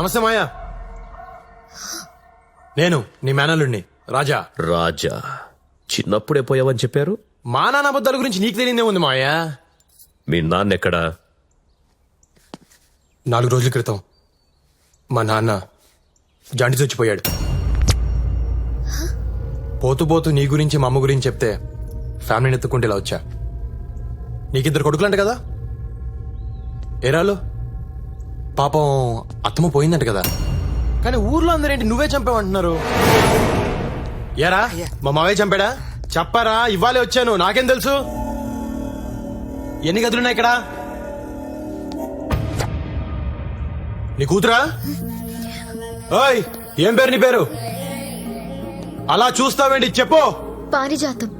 నమస్తే మాయా. నేను నీ మేనల్లుడిని రాజా. రాజా చిన్నప్పుడే పోయావని చెప్పారు? మా నాన్న అబద్ధాల గురించి నీకు తెలియదే ఉంది మాయా. మీ నాన్న ఎక్కడా? నాలుగు రోజుల క్రితం మా నాన్న జాండీస్ వచ్చిపోయాడు పోతూ పోతూ నీ గురించి మా అమ్మ గురించి చెప్తే ఫ్యామిలీని ఎత్తుకుంటే ఇలా వచ్చా. నీకిద్దరు కొడుకులంట కదా? ఏరాలు? పాపం అత్తమ్మ పోయిందంట కదా. కానీ ఊర్లో అందరేంటి నువ్వే చంపావంటున్నారు? ఏరా? మా మావయ్య చంపాడా? చెప్పారా? ఇవ్వాలే వచ్చాను. నాకేం తెలుసు? ఎన్ని గదులున్నాయి ఇక్కడ? నీ కూతురా? ఓయ్ ఏం పేరు నీ పేరు? అలా చూస్తావేంటి? చెప్పు. పారిజాతం.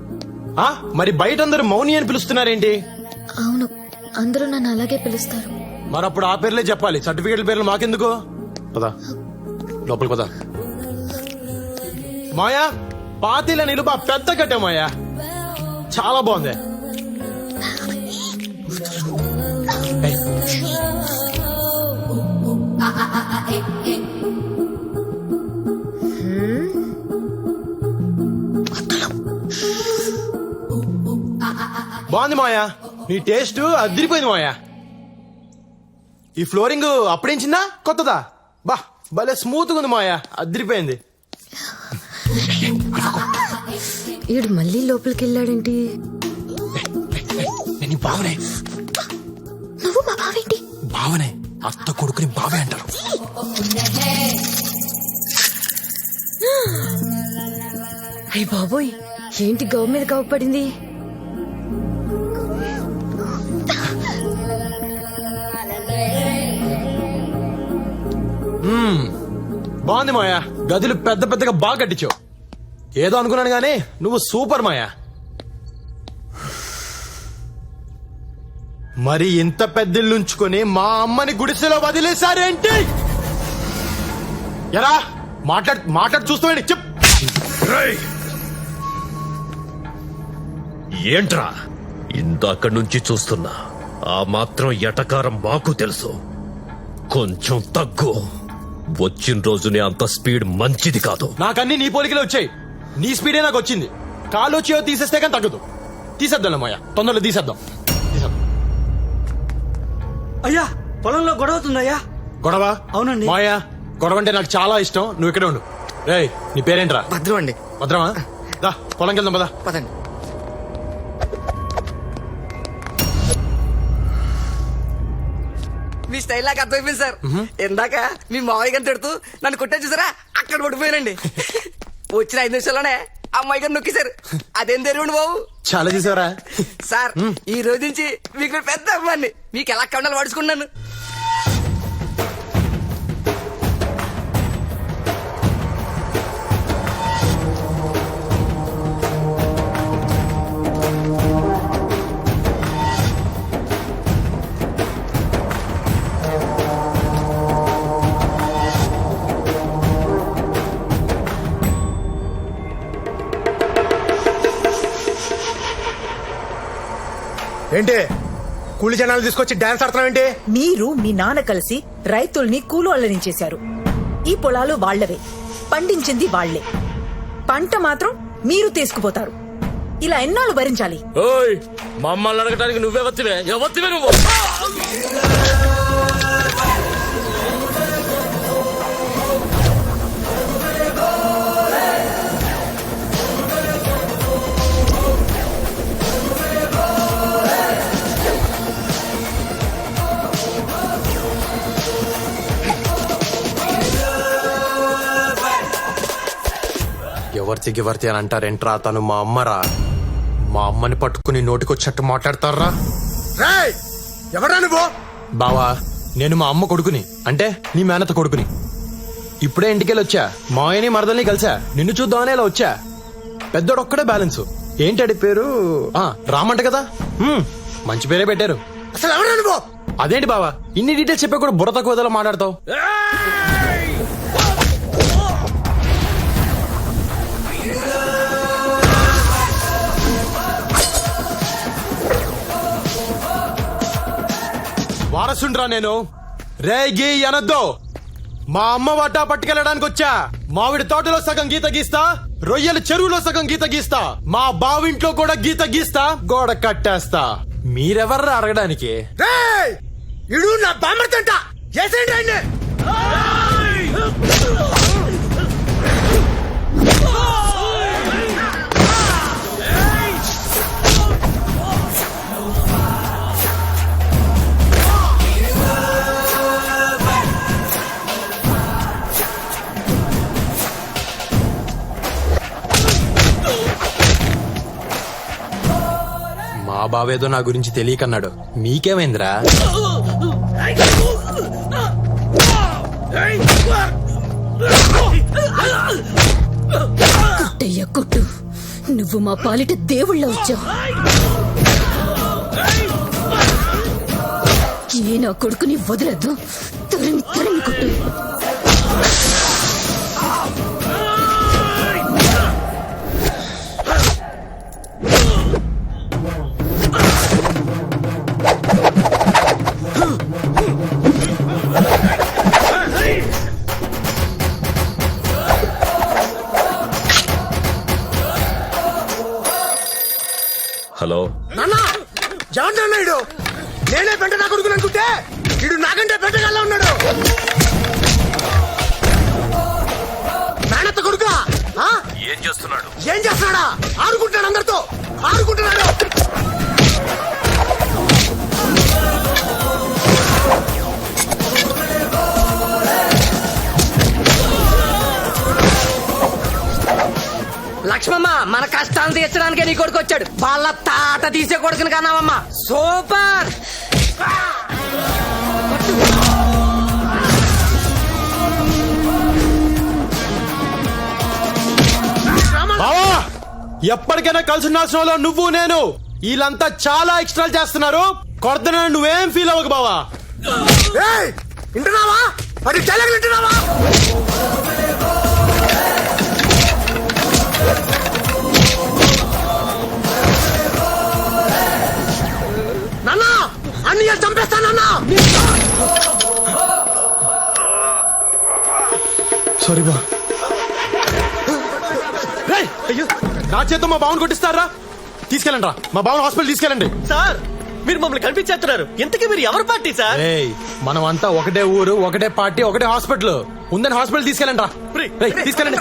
ఆ? మరి బయట అందరూ మౌని అని పిలుస్తున్నారేంటి? అవును. అందరూ నన్ను అలాగే పిలుస్తారు. మరి అప్పుడు ఆ పేర్లే చెప్పాలి. సర్టిఫికేట్ల పేర్లు మాకెందుకు? పదా. లోపలికి పదా. మాయా పాతీల నిలుప పెద్ద కట్టే మాయా. చాలా బాగుంది. బాగుంది మాయా. నీ టేస్ట్ అదిరిపోయింది మాయా. ఈ ఫ్లోరింగ్ అప్పుడేంచిందా కొత్తదా? బా భలే స్మూత్ ఉంది మాయా అదిరిపోయింది. ఈడు మళ్ళీ లోపలికి వెళ్ళాడేంటి? నేను బావనే. నువ్వు మా బావేంటి? బావనే. అత్త కొడుకుని బావే అంటారు. అయ్య బాబోయ్ ఏంటి గవ్ మీద గవ్ పడింది? బాగుంది మాయా గదులు పెద్ద పెద్దగా బాగా కట్టించావు. ఏదో అనుకున్నాను గానీ నువ్వు సూపర్ మాయా మరి ఇంత పెద్దిల్లు ఉంచుకొని మా అమ్మని గుడిసెలో వదిలేశారేంటి? ఎరా మాట్లాడు మాట్లాడు చూస్తామండి చెప్ ఏంట్రా? ఇంత అక్కడి నుంచి చూస్తున్నా. ఆ మాత్రం ఎటకారం మాకు తెలుసు. కొంచెం తగ్గు. వచ్చిన రోజునే అంత స్పీడ్ మంచిది కాదు. నాకన్నీ నీ పోలికలే వచ్చాయి. నీ స్పీడే నాకు వచ్చింది. కాలు వచ్చి తీసేస్తే కానీ తగ్గదు. తీసేద్దాం మాయా తొందరలో తీసేద్దాం. తీసేద్దాం. అయ్యా పొలంలో గొడవ అవుతుందయ్యా. గొడవ? అవునండి. మాయా గొడవ అంటే నాకు చాలా ఇష్టం. నువ్వు ఇక్కడే ఉండు. రేయ్ నీ పేరేంట్రా? భద్రం అండి. భద్రమా? దా పొలంకి వెళ్దాం పదా. పదండి. స్టైల్ నాకు అర్థమైపోయింది సార్. ఇందాక మీ మావయ్య గారిని తిడుతూ నన్ను కొట్టే చూసారా? అక్కడ పడిపోయానండి. వచ్చిన ఐదు నిమిషాల్లోనే అమ్మాయి గారు నొక్కేశారు. అదేం తెలియండి బాబు. చాలా చూసావరా? సార్ ఈ రోజు నుంచి మీకు పెద్ద అమ్మాయిని. మీకు ఎలా కండాలు పడుచుకున్నాను ఏంటి? కూలి జనాలు తీసుకొచ్చి డాన్స్ ఆడుతున్నావు ఏంటి? మీరు మీ నాన్న కలిసి రైతుల్ని కూలోళ్ళని చేశారు ఈ పొలాలు వాళ్ళవే. పండించింది వాళ్ళే. పంట మాత్రం మీరు తీసుకుపోతారు. ఇలా ఎన్నాళ్ళు భరించాలి? ఓయ్ మమ్మల్ని అడగడానికి నువ్వే వత్తివే? ఎవత్తివే నువ్వు? ఎవరితి గివర్తి అని అంటారేంట్రా తను మా అమ్మరా? మా అమ్మని పట్టుకుని నోటికొచ్చినట్టు మాట్లాడతారా? ఎవరా నువ్వు? బావా నేను మా అమ్మ కొడుకుని అంటే నీ మేనత కొడుకుని. ఇప్పుడే ఇంటికెళ్ళి వచ్చా? మాయని మరదల్ని కలిసా? నిన్ను చూద్దామని ఇలా వచ్చా? పెద్దోడు ఒక్కడే బ్యాలెన్స్ ఏంటడి పేరు? ఆ రామంట కదా? హ్మ్, మంచి పేరే పెట్టారు. అసలు ఎవరా నువ్వు? అదేంటి బావా ఇన్ని డీటెయిల్స్ చెప్పా కూడా బుర్ర తక్కువ ఏదోలా మాట్లాడతావు? వారసుండ్రా నేను. రే గీ అనొద్దు మా అమ్మ వాటా పట్టుకెళ్ళడానికి వచ్చా. మామిడి తోటలో సగం గీత గీస్తా రొయ్యల చెరువులో సగం గీత గీస్తా మా బావింట్లో కూడా గీత గీస్తా గోడ కట్టేస్తా. మీరెవర్రా అడగడానికి? ఇడు నా బామర్తంట చేసేయండి బావేదో నా గురించి తెలియకన్నాడు. మీకేమైందిరా? కొట్టయ్య కొట్టు. నువ్వు మా పాలిట దేవుళ్ళ వచ్చావు. ఏ నా కొడుకుని వదలద్దు. తరిమి తరిమి కొట్టు. హలో. నాన్న జాన్ అన్నాడు నేనే పెంట నా కొడుకుని అనుకుంటే ఇడు నాకంటే పెంటగాల్లో ఉన్నాడు. మేనత్త కొడుకా ఆ? ఏం చేస్తున్నాడు? ఏం చేస్తున్నాడా? ఆడుకుంటాడు అందరితో. ఆడుకుంటున్నాడు. లక్ష్మమ్మ మన కష్టాలు తీర్చడానికే నీ కొడుకు వచ్చాడు. వాళ్ళ తాట తీసే కొడుకుని కన్నావమ్మా. సూపర్! బావా ఎప్పటికైనా కలిసి ఉండాల్సిన వాళ్ళు నువ్వు నేను. వీళ్ళంతా చాలా ఎక్స్ట్రా చేస్తున్నారు. కొడతన నువ్వేం ఫీల్ అవ్వకు బావా. వింటున్నావా? డైలాగ్ వింటున్నావా? చేత మా బావన్ కొట్టిస్తారా? తీసుకెళ్ళండి రా. మా బావన్ హాస్పిటల్ తీసుకెళ్ళండి. సార్ మీరు మమ్మల్ని కనిపించేస్తున్నారు. ఇంతకీ మీరు ఎవరు పార్టీ సార్? ఏయ్ మనం అంతా ఒకటే ఊరు ఒకటే పార్టీ ఒకటే హాస్పిటల్. ఉందని హాస్పిటల్ తీసుకెళ్ళండి రా. రేయ్, తీసుకెళ్ళండి.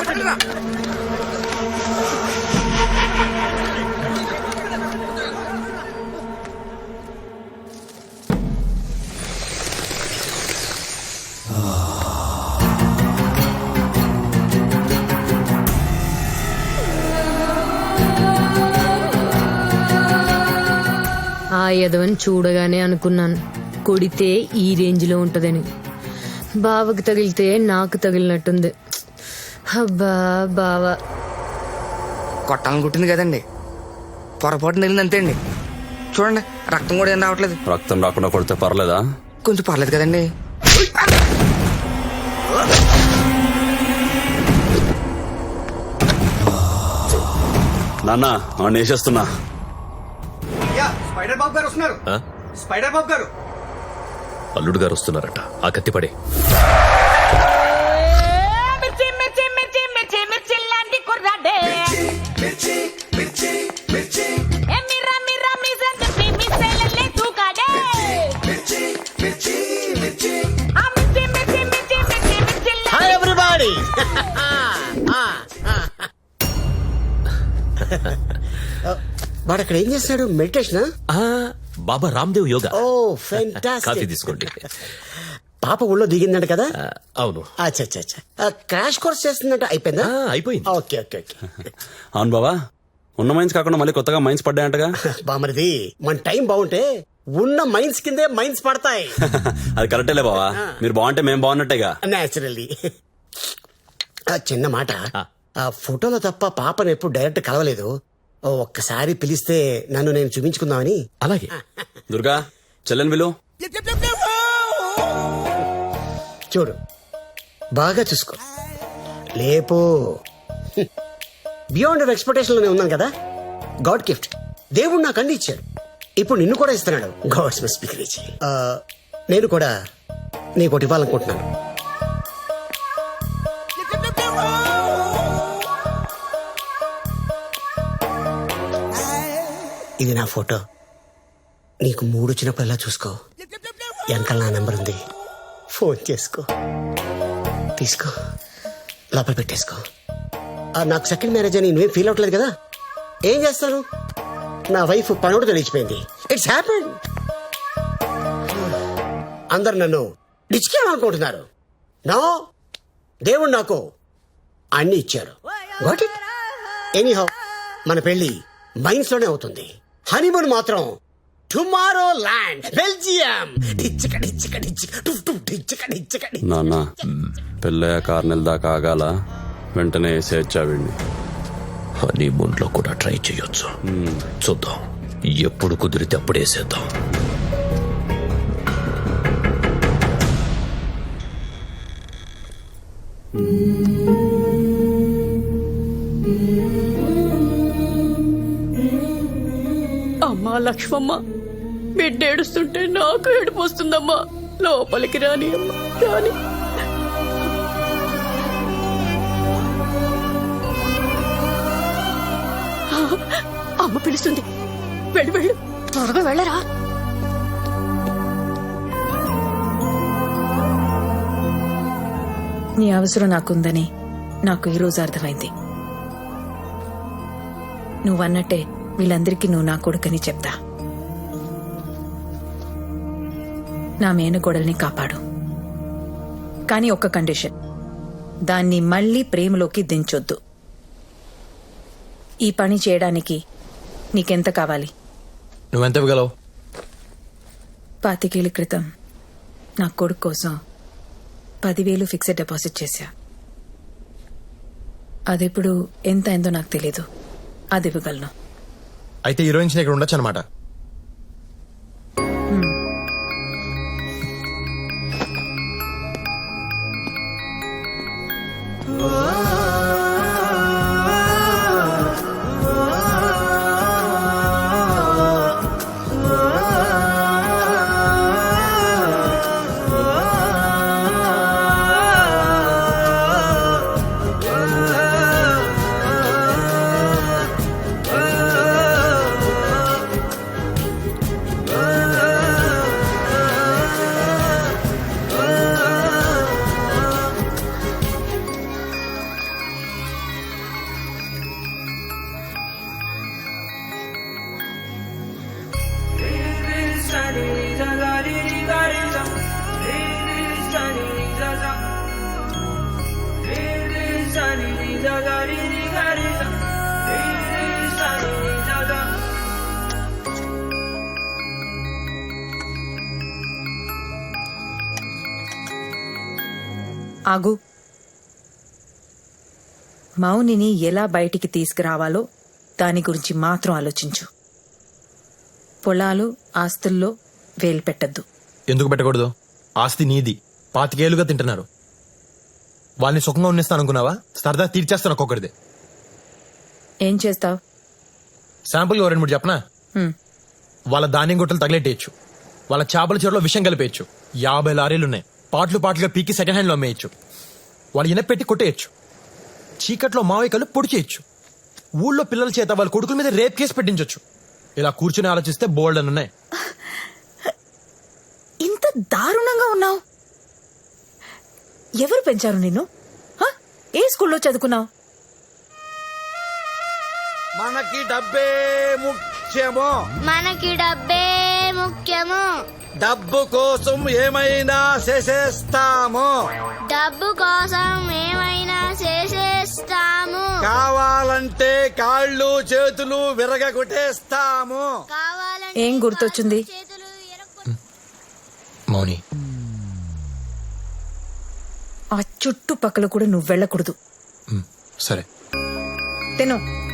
ఆ యదవని చూడగానే అనుకున్నాను. కొడితే ఈ రేంజ్లో ఉంటదని. బావకి తగిలితే నాకు తగిలినట్టుంది. అబ్బా బావా. కొట్టాలని కుట్టింది కదండి. పొరపాటు నెల్లింది అంతే అండి. చూడండి రక్తం కూడా ఏం రావట్లేదు. రక్తం రాకుండా కొడితే పర్లేదా? కొంచెం పర్లేదు కదండి. నాన్న వాడిని వేసేస్తున్నా. స్పైడర్ బాబు గారు వస్తున్నారు. ఆ? స్పైడర్ బాబు గారు. అల్లుడు గారు వస్తున్నారట. ఆ కత్తి పడే. వాడు అక్కడ ఏం చేస్తాడు? మెడిటేషన్ బాబా రామ్దేవ్ యోగా. ఓ కాఫీ తీసుకోండి. పాప ఊళ్ళో దిగిందంట కదా? ఆ, అవును. అచ్చా అచ్చా అచ్చా. క్రాష్ కోర్స్ చేస్తుందంట. అయిపోయిందా? అయిపోయింది. Okay okay okay. అవును బావా ఉన్న మైన్స్ కాకుండా మళ్ళీ కొత్తగా మైన్స్ పడ్డాయంటగా? బామరిది మన టైం బాగుంటే ఉన్న మైన్స్ కిందే మైన్స్ పడతాయి. అది కరెక్టేలే బావా. మీరు బాగుంటే మేము బాగున్నట్టేగా. నేచురల్లీ చిన్న మాట. ఆ. ఫోటోలో తప్ప పాపను ఎప్పుడు డైరెక్ట్ కలవలేదు. ఒక్కసారి పిలిస్తే నన్ను నేను చూపించుకుందామని. అలాగే. దుర్గా చెల్లెన్ విలు చూడు బాగా చూసుకో. లేపు. బియాండ్ ఎక్స్పెక్టేషన్లోనే ఉన్నాను కదా? గాడ్ గిఫ్ట్ దేవుడు నాకు అన్ని ఇచ్చాడు. ఇప్పుడు నిన్ను కూడా ఇస్తున్నాడు. గాడ్స్ మస్ట్ బి నేను కూడా నీకు ఒకటి ఇవ్వాలనుకుంటున్నాను. ఇది నా ఫోటో. నీకు మూడు వచ్చినప్పుడల్లా చూసుకో. వెనకాల నా నెంబర్ ఉంది. ఫోన్ చేసుకో. తీసుకో. లోపల పెట్టేసుకో. నాకు సెకండ్ మ్యారేజ్ అని నువ్వేం ఫీల్ అవ్వట్లేదు కదా? ఏం చేస్తాను? నా వైఫ్ పనుడు తెలిసిపోయింది ఇట్స్ హ్యాపీ అందరు నన్ను డిచ్కేమనుకుంటున్నారు నో దేవుడు నాకు అన్ని ఇచ్చారు. వాట్ ఇట్ ఎనీహౌ మన పెళ్ళి మైన్స్లోనే అవుతుంది. హనీమూన్ మాత్రం టుమారో ల్యాండ్ బెల్జియం డిచ్చక డిచ్చక డిచ్చక టుఫ్ టుఫ్ డిచ్చక డిచ్చక నాన్న పెళ్ళయ్యాక ఆరు నెలల దాకా ఆగాల? వెంటనే వేసేచ్చావిండి హనీమూన్లో కూడా ట్రై చేయొచ్చు. చూద్దాం. ఎప్పుడు కుదిరితే అప్పుడు వేసేద్దాం అమ్మా లక్ష్మమ్మ. బిడ్డ ఏడుస్తుంటే నాకు ఏడుపు వస్తుందమ్మా. లోపలికి రాని అమ్మా రాని. అమ్మ పిలుస్తుంది. వెళ్ళు వెళ్ళు. త్వరగా వెళ్ళరా? నీ అవసరం నాకుందని నాకు ఈరోజు అర్థమైంది. నువ్వన్నట్టే వీళ్ళందరికీ నువ్వు నా కొడుకని చెప్తా. నా మేనగోడల్ని కాపాడు. కానీ ఒక్క కండిషన్. దాన్ని మళ్ళీ ప్రేమలోకి దించొద్దు. ఈ పని చేయడానికి నీకెంత కావాలి? నువ్వెంత ఇవ్వగలవు? పాతికేళ్ళ క్రితం నా కొడుకు కోసం పదివేలు ఫిక్స్డ్ డిపాజిట్ చేశా. అదెప్పుడు ఎంత అయిందో నాకు తెలీదు. అది ఇవ్వగలను. అయితే హీరోయిన్స్ ఇక్కడ ఉండొచ్చు అనమాట ఆగు. మౌనిని ఎలా బయటికి తీసుకురావాలో దాని గురించి మాత్రం ఆలోచించు. పొలాలు ఆస్తుల్లో వేలు పెట్టద్దు. ఎందుకు పెట్టకూడదు? ఆస్తి నీది. పాతికేలుగా తింటున్నారు. వాళ్ళని సుఖంగా ఉన్నిస్తాను అనుకున్నావా సరదా తీర్చేస్తాను ఒక్కొక్కడిది ఏం చేస్తావు? శాంపుల్ రెండు మూడు చెప్పనా? వాళ్ళ ధాన్యం గుట్టలు తగిలెట్టేయచ్చు వాళ్ళ చేపల చెరువులో విషం కలిపేయచ్చు. యాభై లారీలు ఉన్నాయి. పాటలు పాటలుగా పీకి సెకండ్ హ్యాండ్లో అమ్మేయచ్చు. వాళ్ళు ఇనపెట్టి కొట్టేయచ్చు. చీకట్లో మావయ్యకలు పొడి చేయొచ్చు ఊళ్ళో పిల్లల చేత వాళ్ళ కొడుకుల మీద రేప్ కేసు పెట్టించొచ్చు. ఇలా కూర్చుని ఆలోచిస్తే బోల్డ్ అని ఉన్నాయి. ఇంత దారుణంగా ఉన్నావు. ఎవరు పెంచారు నిన్ను? హ? ఏ స్కూల్లో చదువుకున్నావు? మనకి డబ్బే ముఖ్యము. మనకి డబ్బే ముఖ్యము. డబ్బు కోసం ఏమైనా చేసేస్తాము. డబ్బు కోసం ఏమైనా చేసేస్తాము. కావాలంటే కాళ్ళు చేతులు విరగగొట్టేస్తాము కావాలంటే ఏం గుర్తొచ్చింది? మౌని. చుట్టుపక్కల కూడా నువ్వు వెళ్ళకూడదు. సరే. తిను.